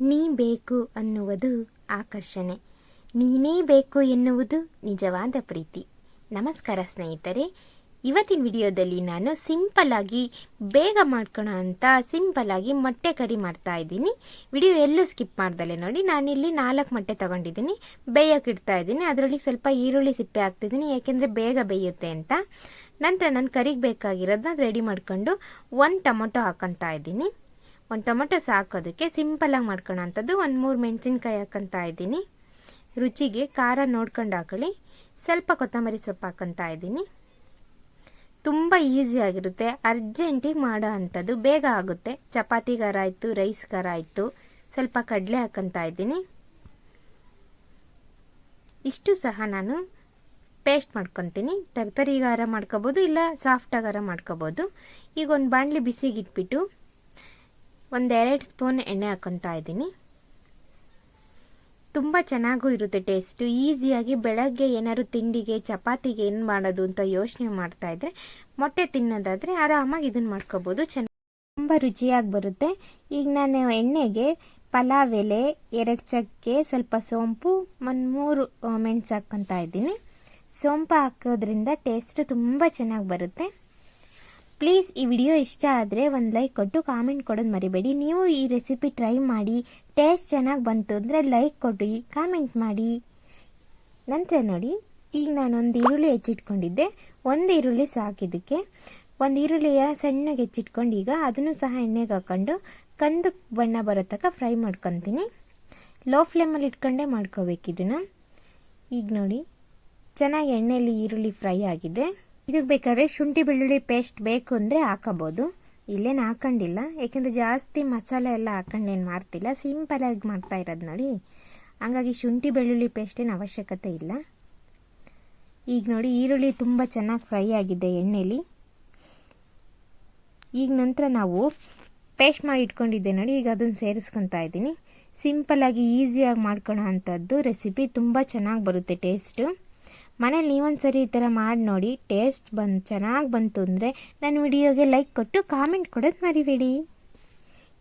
ನೀ ಬೇಕು ಅನ್ನುವುದು ಆಕರ್ಷಣೆ. ನೀನೇ ಬೇಕು ಎನ್ನುವುದು ನಿಜವಾದ ಪ್ರೀತಿ. ನಮಸ್ಕಾರ ಸ್ನೇಹಿತರೆ, ಇವತ್ತಿನ ವಿಡಿಯೋದಲ್ಲಿ ನಾನು ಸಿಂಪಲ್ ಆಗಿ ಬೇಗ ಮಾಡ್ಕೊಳೋ ಅಂತ ಸಿಂಪಲ್ ಆಗಿ ಮೊಟ್ಟೆ ಕರಿ ಮಾಡ್ತಾ ಇದ್ದೀನಿ. ವಿಡಿಯೋ ಎಲ್ಲೂ ಸ್ಕಿಪ್ ಮಾಡ್ದಲೆ ನೋಡಿ, ನಾನಿಲ್ಲಿ ನಾಲ್ಕು ಮೊಟ್ಟೆ ತಗೊಂಡಿದ್ದೀನಿ. ಬೇಯಕ್ಕೆ ಇಡ್ತಾ ಇದ್ದೀನಿ. ಅದರಲ್ಲಿ ಸ್ವಲ್ಪ ಈರುಳ್ಳಿ ಸಿಪ್ಪೆ ಹಾಕ್ತಿದ್ದೀನಿ. ಯಾಕೆಂದರೆ ಬೇಗ ಬೇಯುತ್ತೆ ಅಂತ. ನಂತರ ನಾನು ಕರಿಗೆ ಬೇಕಾಗಿರೋದನ್ನ ರೆಡಿ ಮಾಡ್ಕೊಂಡು ಒಂದು ಟೊಮೊಟೊ ಹಾಕೊತಾ ಇದ್ದೀನಿ. ಒಂದು ಟೊಮೊಟೊ ಸಾಕೋದಕ್ಕೆ ಸಿಂಪಲಾಗಿ ಮಾಡ್ಕೊಳ್ಳೋ ಅಂಥದ್ದು ಒಂದು ಮೂರು ಮೆಣಸಿನ್ಕಾಯಿ ಹಾಕೊತಾ ಇದ್ದೀನಿ. ರುಚಿಗೆ ಖಾರ ನೋಡ್ಕೊಂಡು ಹಾಕೊಳ್ಳಿ. ಸ್ವಲ್ಪ ಕೊತ್ತಂಬರಿ ಸೊಪ್ಪು ಹಾಕೊತಾ ಇದ್ದೀನಿ. ತುಂಬ ಈಸಿಯಾಗಿರುತ್ತೆ ಅರ್ಜೆಂಟಿಗೆ ಮಾಡೋ ಅಂಥದ್ದು ಬೇಗ ಆಗುತ್ತೆ. ಚಪಾತಿ ಖಾರ ಆಯಿತು ರೈಸ್ ಖಾರ ಆಯಿತು. ಸ್ವಲ್ಪ ಕಡಲೆ ಹಾಕೊತಾ ಇದ್ದೀನಿ. ಇಷ್ಟು ಸಹ ನಾನು ಪೇಸ್ಟ್ ಮಾಡ್ಕೊತೀನಿ. ತರ್ತರಿಗಾರ ಮಾಡ್ಕೋಬೋದು, ಇಲ್ಲ ಸಾಫ್ಟಾಗಾರ ಮಾಡ್ಕೋಬೋದು. ಈಗ ಒಂದು ಬಾಣಲಿ ಬಿಸಿಗೆ ಇಟ್ಬಿಟ್ಟು ಒಂದೆರಡು ಸ್ಪೂನ್ ಎಣ್ಣೆ ಹಾಕೊತಾ ಇದ್ದೀನಿ. ತುಂಬ ಚೆನ್ನಾಗೂ ಇರುತ್ತೆ ಟೇಸ್ಟು ಈಸಿಯಾಗಿ ಬೆಳಗ್ಗೆ ಏನಾದ್ರು ತಿಂಡಿಗೆ, ಚಪಾತಿಗೆ ಏನು ಮಾಡೋದು ಅಂತ ಯೋಚನೆ ಮಾಡ್ತಾ ಇದ್ರೆ, ಮೊಟ್ಟೆ ತಿನ್ನೋದಾದರೆ ಆರಾಮಾಗಿ ಇದನ್ನು ಮಾಡ್ಕೋಬೋದು. ಚೆನ್ನಾಗಿ ತುಂಬ ರುಚಿಯಾಗಿ ಬರುತ್ತೆ. ಈಗ ನಾನು ಎಣ್ಣೆಗೆ ಪಲಾವ್ ಎಲೆ, ಎರಡು ಚಕ್ಕೆ, ಸ್ವಲ್ಪ ಸೋಂಪು ಒಂದು ಮೂರು ಮೆಣಸು ಹಾಕ್ಕೊತಾ ಇದ್ದೀನಿ. ಸೋಂಪು ಹಾಕೋದ್ರಿಂದ ಟೇಸ್ಟ್ ತುಂಬ ಚೆನ್ನಾಗಿ ಬರುತ್ತೆ. ಪ್ಲೀಸ್ ಈ ವಿಡಿಯೋ ಇಷ್ಟ ಆದರೆ ಒಂದು ಲೈಕ್ ಕೊಟ್ಟು ಕಾಮೆಂಟ್ ಕೊಡೋದು ಮರಿಬೇಡಿ. ನೀವು ಈ ರೆಸಿಪಿ ಟ್ರೈ ಮಾಡಿ ಟೇಸ್ಟ್ ಚೆನ್ನಾಗಿ ಬಂತು ಅಂದರೆ ಲೈಕ್ ಕೊಡಿ ಕಾಮೆಂಟ್ ಮಾಡಿ. ನಂತರ ನೋಡಿ, ಈಗ ನಾನು ಒಂದು ಈರುಳ್ಳಿ ಹೆಚ್ಚಿಟ್ಕೊಂಡಿದ್ದೆ. ಒಂದು ಈರುಳ್ಳಿ ಸಾಕಿದ್ದಕ್ಕೆ ಒಂದು ಈರುಳ್ಳಿಯ ಸಣ್ಣಗೆ ಹೆಚ್ಚಿಟ್ಕೊಂಡು ಈಗ ಅದನ್ನು ಸಹ ಎಣ್ಣೆಗೆ ಹಾಕ್ಕೊಂಡು ಕಂದು ಬಣ್ಣ ಬರೋ ತನಕ ಫ್ರೈ ಮಾಡ್ಕೊತೀನಿ. ಲೋ ಫ್ಲೇಮಲ್ಲಿ ಇಟ್ಕೊಂಡೇ ಮಾಡ್ಕೋಬೇಕು ಇದನ್ನು. ಈಗ ನೋಡಿ, ಚೆನ್ನಾಗಿ ಎಣ್ಣೆಯಲ್ಲಿ ಈರುಳ್ಳಿ ಫ್ರೈ ಆಗಿದೆ. ಇದಕ್ಕೆ ಬೇಕಾದ್ರೆ ಶುಂಠಿ ಬೆಳ್ಳುಳ್ಳಿ ಪೇಸ್ಟ್ ಬೇಕು ಅಂದರೆ ಹಾಕೋಬೋದು. ಇಲ್ಲೇನು ಹಾಕೊಂಡಿಲ್ಲ. ಯಾಕೆಂದರೆ ಜಾಸ್ತಿ ಮಸಾಲೆ ಎಲ್ಲ ಹಾಕೊಂಡೇನು ಮಾಡ್ತಿಲ್ಲ. ಸಿಂಪಲಾಗಿ ಮಾಡ್ತಾ ಇರೋದು ನೋಡಿ. ಹಂಗಾಗಿ ಶುಂಠಿ ಬೆಳ್ಳುಳ್ಳಿ ಪೇಸ್ಟೇನು ಅವಶ್ಯಕತೆ ಇಲ್ಲ. ಈಗ ನೋಡಿ ಈರುಳ್ಳಿ ತುಂಬ ಚೆನ್ನಾಗಿ ಫ್ರೈ ಆಗಿದೆ ಎಣ್ಣೆಲಿ. ಈಗ ನಂತರ ನಾವು ಪೇಸ್ಟ್ ಮಾಡಿ ಇಟ್ಕೊಂಡಿದ್ದೆ ನೋಡಿ. ಈಗ ಅದನ್ನು ಸೇರಿಸ್ಕೊತಾ ಇದ್ದೀನಿ. ಸಿಂಪಲಾಗಿ ಈಸಿಯಾಗಿ ಮಾಡ್ಕೊಳ್ಳೋ ಅಂಥದ್ದು ರೆಸಿಪಿ ತುಂಬ ಚೆನ್ನಾಗಿ ಬರುತ್ತೆ ಟೇಸ್ಟು ಮನೇಲಿ ನೀವೊಂದು ಸರಿ ಈ ಥರ ಮಾಡಿ ನೋಡಿ ಟೇಸ್ಟ್ ಬಂದು, ಚೆನ್ನಾಗಿ ಬಂತು ಅಂದರೆ ನನ್ನ ವಿಡಿಯೋಗೆ ಲೈಕ್ ಕೊಟ್ಟು ಕಾಮೆಂಟ್ ಕೊಡೋದು ಮರಿಬೇಡಿ.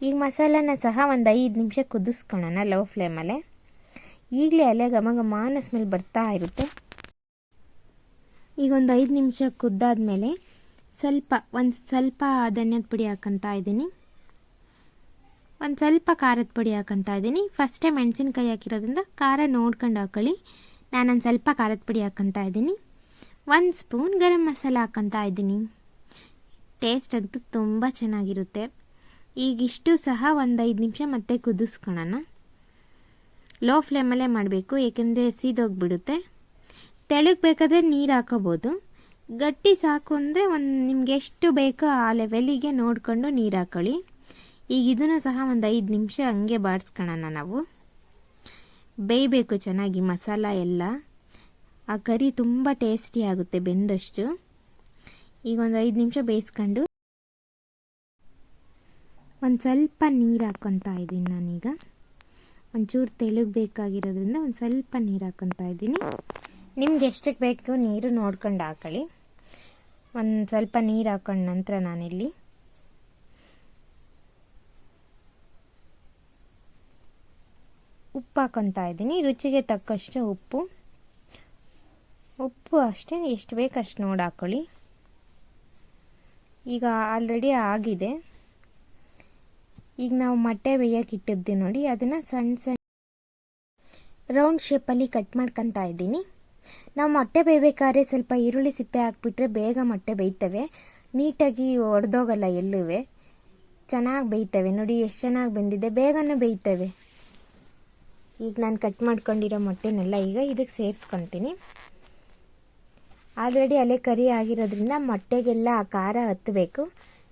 ಈಗ ಮಸಾಲಾನ ಸಹ ಒಂದು ಐದು ನಿಮಿಷ ಕುದಿಸ್ಕೊಳ್ಳೋಣ ಲೋ ಫ್ಲೇಮಲ್ಲೇ ಈಗಲೇ ಅಲ್ಲೇ ಘಮ ಘಮಾನ ಸ್ಮೆಲ್ ಬರ್ತಾ ಇರುತ್ತೆ. ಈಗ ಒಂದು ಐದು ನಿಮಿಷ ಕುದ್ದಾದಮೇಲೆ ಸ್ವಲ್ಪ, ಒಂದು ಸ್ವಲ್ಪ ಧನ್ಯದ ಪುಡಿ ಹಾಕೊತಾ ಇದ್ದೀನಿ. ಒಂದು ಸ್ವಲ್ಪ ಖಾರದ ಪುಡಿ ಹಾಕೊತಾ ಇದ್ದೀನಿ. ಫಸ್ಟೇ ಮೆಣಸಿನ್ಕಾಯಿ ಹಾಕಿರೋದ್ರಿಂದ ಖಾರ ನೋಡ್ಕೊಂಡು ಹಾಕೊಳ್ಳಿ. ನಾನೊಂದು ಸ್ವಲ್ಪ ಖಾರದ ಪುಡಿ ಹಾಕೊತಾ ಇದ್ದೀನಿ. ಒಂದು ಸ್ಪೂನ್ ಗರಂ ಮಸಾಲ ಹಾಕೊತಾ ಇದ್ದೀನಿ. ಟೇಸ್ಟ್ ಅಂತೂ ತುಂಬ ಚೆನ್ನಾಗಿರುತ್ತೆ. ಈಗಿಷ್ಟು ಸಹ ಒಂದು ಐದು ನಿಮಿಷ ಮತ್ತೆ ಕುದಿಸ್ಕೊಳ್ಳೋಣ ಲೋ ಫ್ಲೇಮಲ್ಲೇ ಮಾಡಬೇಕು, ಏಕೆಂದರೆ ಸೀದೋಗ್ಬಿಡುತ್ತೆ. ತೆಳಗೆ ಬೇಕಾದರೆ ನೀರು ಹಾಕೋಬೋದು. ಗಟ್ಟಿ ಸಾಕು ಅಂದರೆ ಒಂದು ನಿಮ್ಗೆ ಎಷ್ಟು ಬೇಕೋ ಆ ಲೆವೆಲಿಗೆ ನೋಡಿಕೊಂಡು ನೀರು ಹಾಕೊಳ್ಳಿ. ಈಗ ಇದನ್ನು ಸಹ ಒಂದು ಐದು ನಿಮಿಷ ಹಂಗೆ ಬಾಡಿಸ್ಕೊಳ್ಳೋಣ ನಾವು. ಬೇಯಬೇಕು ಚೆನ್ನಾಗಿ ಮಸಾಲ ಎಲ್ಲ. ಆ ಕರಿ ತುಂಬ ಟೇಸ್ಟಿ ಆಗುತ್ತೆ ಬೆಂದಷ್ಟು. ಈಗ ಒಂದು ಐದು ನಿಮಿಷ ಬೇಯಿಸ್ಕೊಂಡು ಒಂದು ಸ್ವಲ್ಪ ನೀರು ಹಾಕ್ಕೊತಾ ಇದ್ದೀನಿ ನಾನೀಗ. ಒಂಚೂರು ತೆಳುಗ್ ಬೇಕಾಗಿರೋದ್ರಿಂದ ಒಂದು ಸ್ವಲ್ಪ ನೀರು ಹಾಕ್ಕೊತಾ ಇದ್ದೀನಿ. ನಿಮ್ಗೆ ಎಷ್ಟಕ್ಕೆ ಬೇಕು ನೀರು ನೋಡ್ಕೊಂಡು ಹಾಕೊಳ್ಳಿ. ಒಂದು ಸ್ವಲ್ಪ ನೀರು ಹಾಕೊಂಡ ನಂತರ ನಾನಿಲ್ಲಿ ಉಪ್ಪು ಹಾಕೊತಾ ಇದ್ದೀನಿ. ರುಚಿಗೆ ತಕ್ಕಷ್ಟು ಉಪ್ಪು. ಉಪ್ಪು ಅಷ್ಟೇ, ಎಷ್ಟು ಬೇಕು ಅಷ್ಟು ನೋಡಿ ಹಾಕ್ಕೊಳ್ಳಿ ಈಗ ಆಲ್ರೆಡಿ ಆಗಿದೆ. ಈಗ ನಾವು ಮೊಟ್ಟೆ ಬೇಯಕ್ಕೆ ನೋಡಿ, ಅದನ್ನು ಸಣ್ಣ ಸಣ್ಣ ರೌಂಡ್ ಶೇಪಲ್ಲಿ ಕಟ್ ಮಾಡ್ಕೊತಾ ಇದ್ದೀನಿ. ನಾವು ಮೊಟ್ಟೆ ಬೇಯಬೇಕಾದ್ರೆ ಸ್ವಲ್ಪ ಈರುಳ್ಳಿ ಸಿಪ್ಪೆ ಹಾಕ್ಬಿಟ್ರೆ ಬೇಗ ಮೊಟ್ಟೆ ಬೇಯ್ತವೆ. ನೀಟಾಗಿ ಒಡೆದೋಗಲ್ಲ ಎಲ್ಲುವೆ. ಚೆನ್ನಾಗಿ ಬೇಯ್ತವೆ. ನೋಡಿ, ಎಷ್ಟು ಚೆನ್ನಾಗಿ ಬಂದಿದೆ. ಬೇಗನೆ ಬೇಯ್ತವೆ. ಈಗ ನಾನು ಕಟ್ ಮಾಡ್ಕೊಂಡಿರೋ ಮೊಟ್ಟೆನೆಲ್ಲ ಈಗ ಇದಕ್ಕೆ ಸೇರಿಸ್ಕೊತೀನಿ. ಆಲ್ರೆಡಿ ಅಲೆ ಕರಿ ಆಗಿರೋದ್ರಿಂದ ಮೊಟ್ಟೆಗೆಲ್ಲ ಆ ಖಾರ ಹತ್ತಬೇಕು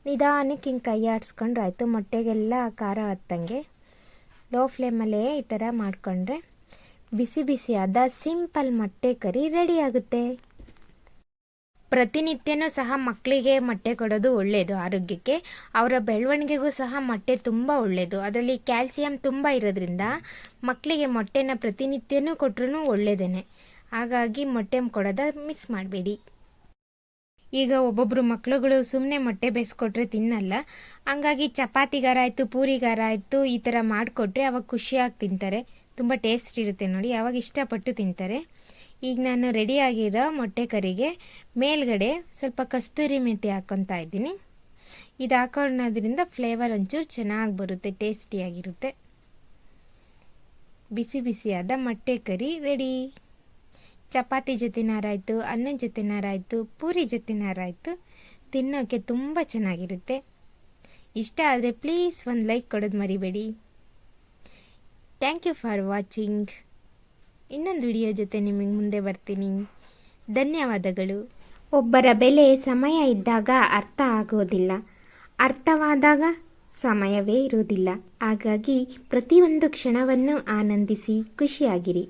ನಿಧಾನಕ್ಕೆ ಹಿಂಗೆ ಕೈ ಆಡಿಸ್ಕೊಂಡ್ರೆ ಆಯಿತು, ಮೊಟ್ಟೆಗೆಲ್ಲ ಖಾರ ಹತ್ತಂಗೆ. ಲೋ ಫ್ಲೇಮಲ್ಲೇ ಈ ಥರ ಮಾಡಿಕೊಂಡ್ರೆ ಬಿಸಿ ಬಿಸಿಯಾದ ಸಿಂಪಲ್ ಮೊಟ್ಟೆ ಕರಿ ರೆಡಿ ಆಗುತ್ತೆ. ಪ್ರತಿನಿತ್ಯನೂ ಸಹ ಮಕ್ಕಳಿಗೆ ಮೊಟ್ಟೆ ಕೊಡೋದು ಒಳ್ಳೆಯದು ಆರೋಗ್ಯಕ್ಕೆ. ಅವರ ಬೆಳವಣಿಗೆಗೂ ಸಹ ಮೊಟ್ಟೆ ತುಂಬ ಒಳ್ಳೆಯದು ಅದರಲ್ಲಿ ಕ್ಯಾಲ್ಸಿಯಂ ತುಂಬ ಇರೋದ್ರಿಂದ ಮಕ್ಕಳಿಗೆ ಮೊಟ್ಟೆನ ಪ್ರತಿನಿತ್ಯನೂ ಕೊಟ್ಟರು ಒಳ್ಳೆಯದೇ ಹಾಗಾಗಿ ಮೊಟ್ಟೆ ಕೊಡೋದ ಮಿಸ್ ಮಾಡಬೇಡಿ. ಈಗ ಒಬ್ಬೊಬ್ಬರು ಮಕ್ಕಳುಗಳು ಸುಮ್ಮನೆ ಮೊಟ್ಟೆ ಬೇಯಿಸ್ಕೊಟ್ರೆ ತಿನ್ನಲ್ಲ. ಹಂಗಾಗಿ ಚಪಾತಿಗಾರ ಆಯಿತು ಪೂರಿಗಾರ ಆಯಿತು ಈ ಥರ ಮಾಡಿಕೊಟ್ರೆ ಅವಾಗ ಖುಷಿಯಾಗಿ ತಿಂತಾರೆ. ತುಂಬ ಟೇಸ್ಟ್ ಇರುತ್ತೆ ನೋಡಿ, ಅವಾಗ ಇಷ್ಟಪಟ್ಟು ತಿಂತಾರೆ. ಈಗ ನಾನು ರೆಡಿಯಾಗಿರೋ ಮೊಟ್ಟೆ ಕರಿಗೆ ಮೇಲ್ಗಡೆ ಸ್ವಲ್ಪ ಕಸ್ತೂರಿ ಮೆಂತೆ ಹಾಕ್ಕೊತಾ ಇದ್ದೀನಿ. ಇದು ಹಾಕೊಳ್ಳೋದ್ರಿಂದ ಫ್ಲೇವರ್ ಒಂಚೂರು ಚೆನ್ನಾಗಿ ಬರುತ್ತೆ ಟೇಸ್ಟಿಯಾಗಿರುತ್ತೆ ಬಿಸಿ ಬಿಸಿಯಾದ ಮೊಟ್ಟೆ ಕರಿ ರೆಡಿ ಚಪಾತಿ ಜೊತೆನಾರಾಯಿತು ಅನ್ನದ ಜೊತೆನಾರಾಯಿತು ಪೂರಿ ಜೊತೆನಾರಾಯಿತು ತಿನ್ನೋಕ್ಕೆ ತುಂಬ ಚೆನ್ನಾಗಿರುತ್ತೆ. ಇಷ್ಟ ಆದರೆ ಪ್ಲೀಸ್ ಒಂದು ಲೈಕ್ ಕೊಡೋದು ಮರಿಬೇಡಿ. ಥ್ಯಾಂಕ್ ಯು ಫಾರ್ ವಾಚಿಂಗ್ ಇನ್ನೊಂದು ವಿಡಿಯೋ ಜೊತೆ ನಿಮಗೆ ಮುಂದೆ ಬರ್ತೀನಿ. ಧನ್ಯವಾದಗಳು. ಒಬ್ಬರ ಬೆಲೆ ಸಮಯ ಇದ್ದಾಗ ಅರ್ಥ ಆಗೋದಿಲ್ಲ. ಅರ್ಥವಾದಾಗ ಸಮಯವೇ ಇರುವುದಿಲ್ಲ. ಹಾಗಾಗಿ ಪ್ರತಿಯೊಂದು ಕ್ಷಣವನ್ನು ಆನಂದಿಸಿ ಖುಷಿಯಾಗಿರಿ.